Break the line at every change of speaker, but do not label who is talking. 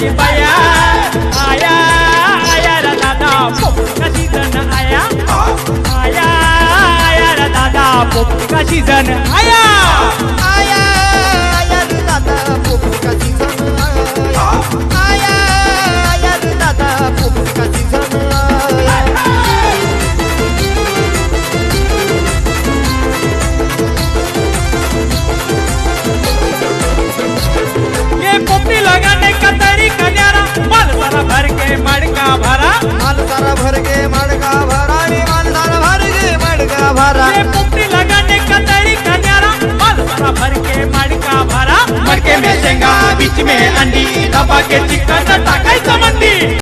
माझी आया
आया रा दादा कशी जण आया? आया आया रा दादा कशी जण आया?
से लगाने का तरीका न्यारा मलबरा भर के मड़का भरा। मटके में शेंगा बीच में अंडी दबा के चिकन टाका समन।